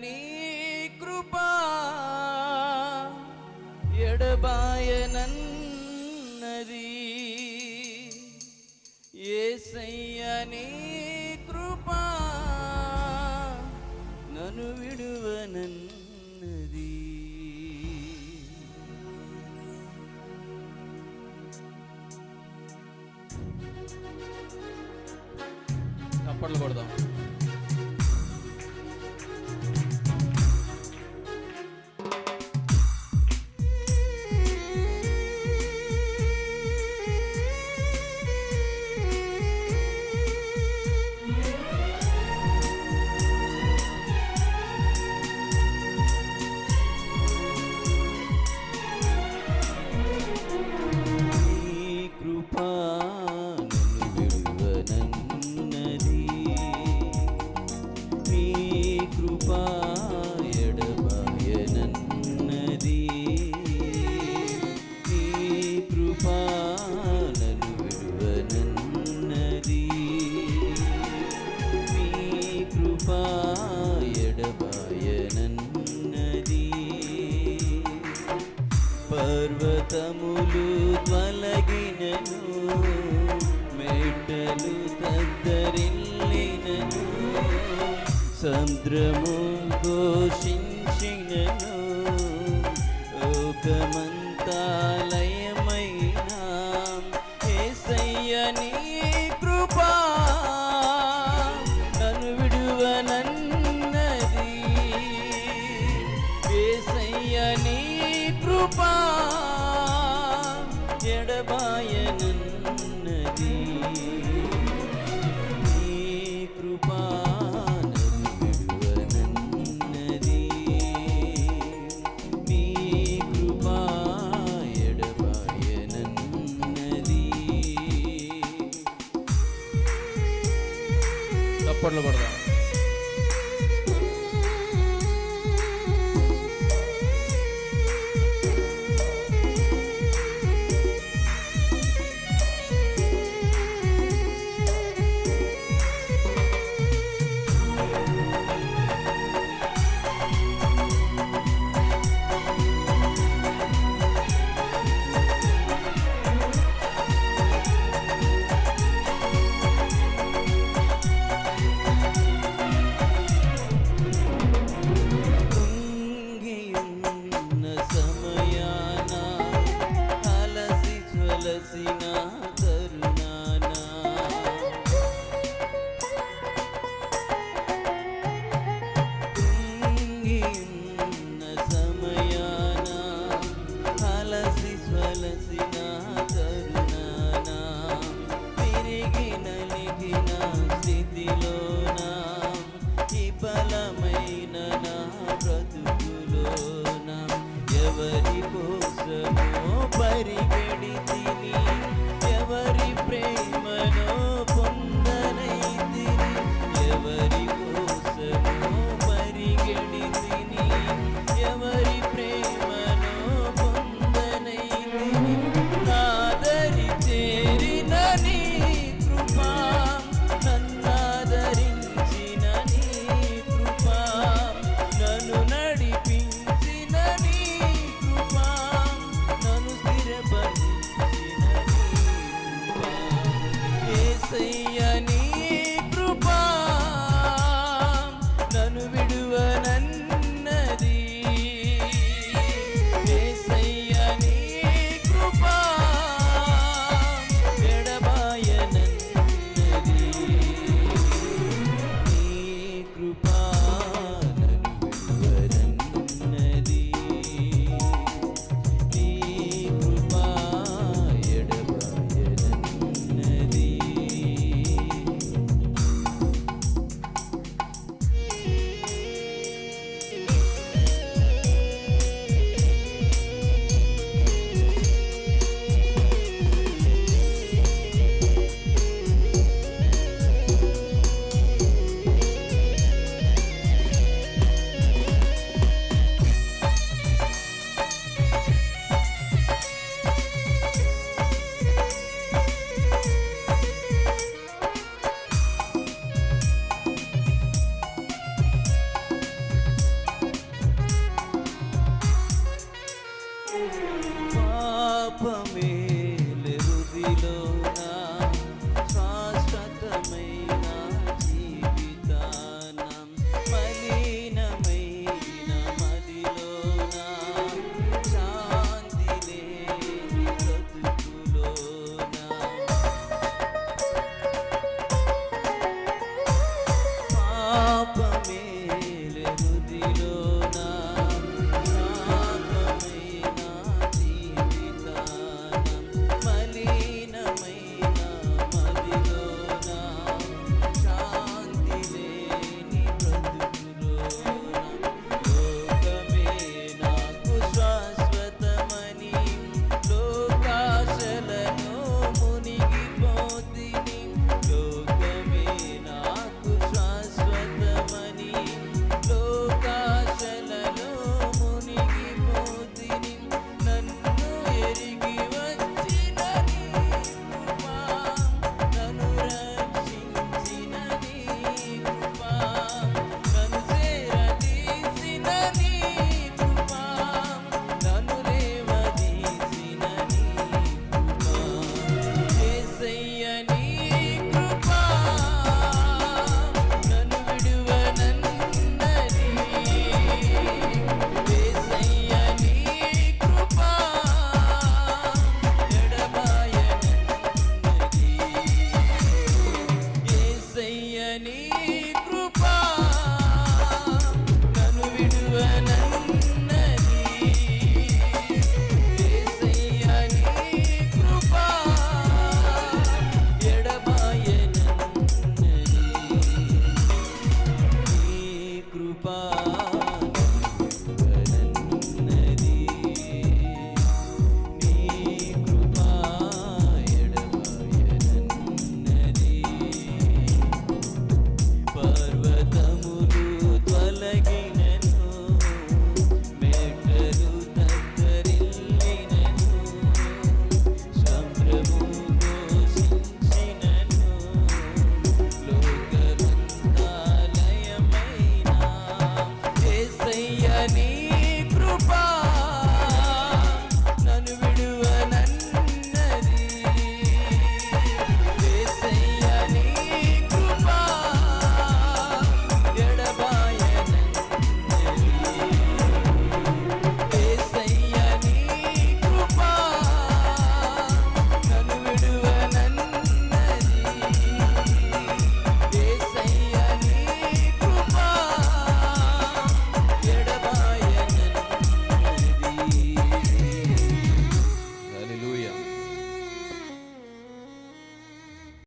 నీ కృపా ఎడబాయనన్నది ఏసయ్య నీ కృపా నను విడువనన్నది చప్పట్లు కొడదాం. పర్వతములు తొలగినను మెట్టలు తద్దరిల్లినను సముద్రము ఘోషించినను. లోకమంతాలయమైన ఏసయ్య నీ కృపా నన్ను విడువనన్నది. ఏసయ్య కృపా. ఎడబాయనన్నది నీ కృపా నన్ను విడువనన్నది నీ ఎవరి కోసమో పరిగెడితే